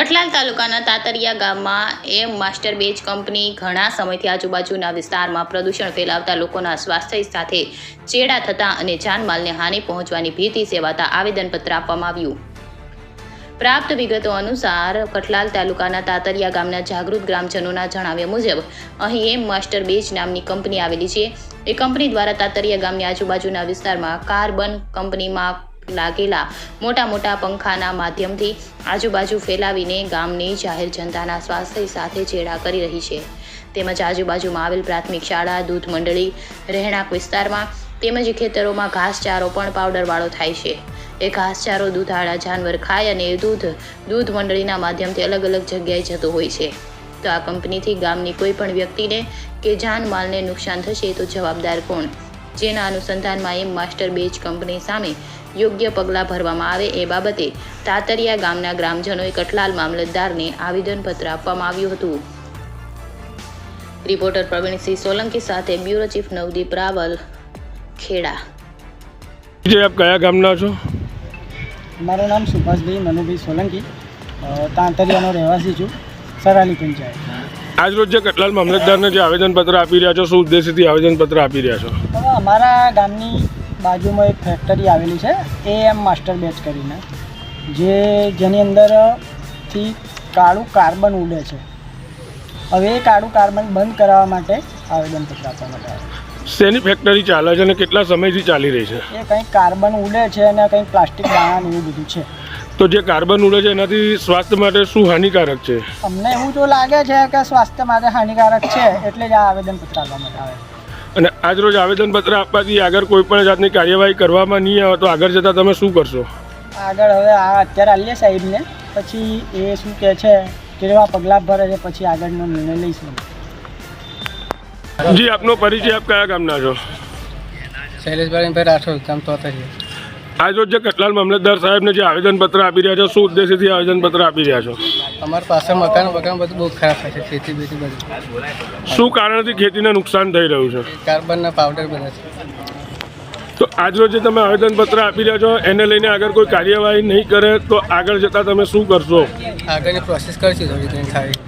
કઠલાલ તાલુકાના તાતરિયા ગામમાં એમ માસ્ટર બેજ કંપની ઘણા સમયથી આજુબાજુના વિસ્તારમાં પ્રદૂષણ ફેલાવતા લોકોના સ્વાસ્થ્ય સાથે ચેડા થતા અને જાનમાલને હાનિ પહોંચવાની ભીતિ સેવાતા આવેદનપત્ર આપવામાં આવ્યું. પ્રાપ્ત વિગતો અનુસાર કઠલાલ તાલુકાના તાતરિયા ગામના જાગૃત ગ્રામજનોના જણાવ્યા મુજબ અહીં એમ માસ્ટર બેજ નામની કંપની આવેલી છે. એ કંપની દ્વારા તાતરિયા ગામની આજુબાજુના વિસ્તારમાં કાર્બન કંપનીમાં લાગેલા મોટા મોટા પંખાના માધ્યમથી આજુબાજુ ફેલાવીને ગામની જાહેર જનતાના સ્વાસ્થ્ય સાથે ચેડા કરી રહી છે. તેમજ આજુબાજુમાં આવેલ પ્રાથમિક શાળા, દૂધ મંડળી, રહેણાંક વિસ્તારમાં તેમજ ખેતરોમાં ઘાસચારો પણ પાવડરવાળો થાય છે. એ ઘાસચારો દૂધાળા જાનવર ખાય અને એ દૂધ દૂધ મંડળીના માધ્યમથી અલગ અલગ જગ્યાએ જતો હોય છે. તો આ કંપનીથી ગામની કોઈ પણ વ્યક્તિને કે જાનમાલને નુકસાન થશે તો જવાબદાર કોણ? જેના અનુસંધાનમાં એમ માસ્ટર બેજ કંપની સામે યોગ્ય પગલાં ભરવામાં આવે એ બાબતે તાતરિયા ગામના ગ્રામજનોએ કટલાલ મામલતદારને આવેદનપત્ર આપવામાં આવ્યું હતું. રિપોર્ટર પ્રવીણસિંહ સોલંકી સાથે બ્યુરો ચીફ નવદીપ રાવલ ખેડા. જે આપ કયા ગામના છો? મારું નામ સુભાષભાઈ મનુભાઈ સોલંકી તાંતરિયાનો રહેવાસી છું સરાલી પંચાયત. આજ રોજ જે કટલાલ મામલતદારને જે આવેદનપત્ર આપી રહ્યા છો શું ઉદ્દેશથી આવેદનપત્ર આપી રહ્યા છો? અમારા ગામની બાજુમાં એક ફેક્ટરી આવેલી છે એ એમ માસ્ટર બેચ કરીને જે જેની અંદરથી કાળું કાર્બન ઉડે છે. હવે એ કાળું કાર્બન બંધ કરાવવા માટે આવેદનપત્ર આપવામાં આવ્યું શેની ફેક્ટરી ચાલે છે અને કેટલા સમયથી ચાલી રહી છે? એ કંઈક કાર્બન ઉડે છે અને કંઈક પ્લાસ્ટિક દાણા એવું બધું છે. તો જે કાર્બન ઉડે છે એનાથી સ્વાસ્થ્ય માટે શું હાનિકારક છે? અમને એવું તો લાગે છે કે સ્વાસ્થ્ય માટે હાનિકારક છે એટલે જ આ આવેદનપત્ર આપવામાં માટે આવે અને આજ રોજ આવેદનપત્ર આપવાથી આગળ કોઈ પણ જાતની કાર્યવાહી કરવામાં નહીં આવે તો આગળ જતાં તમે શું કરશો? આગળ હવે આ અત્યારે આલીએ સાહેબને. પછી એ શું કહે છે કેવા પગલાં ભરે છે પછી આગળનો નિર્ણય લઈશું. જી આપનો પરિચય આપ કયા ગામના છો? શૈલેષભાઈ રાઠોડ ગામ તો છે આજ રોજ જે કટલાલ મામલતદાર સાહેબને જે આવેદનપત્ર આપી રહ્યા છો શું ઉદ્દેશથી આવેદનપત્ર આપી રહ્યા છો? અમારી પાસે મકાન વકાન બધું બહુ ખરાબ થાય છે ખેતી બેતી બધું. શું કારણથી ખેતીને નુકસાન થઈ રહ્યું છે? કાર્બનના પાવડર બને છે. તો આજરોજ જે તમે આવેદનપત્ર આપી રહ્યા છો એને લઈને આગળ કોઈ કાર્યવાહી નહીં કરે તો આગળ જતાં તમે શું કરશો? આગળની પ્રોસેસ કરશું થોડી ઘણી સારી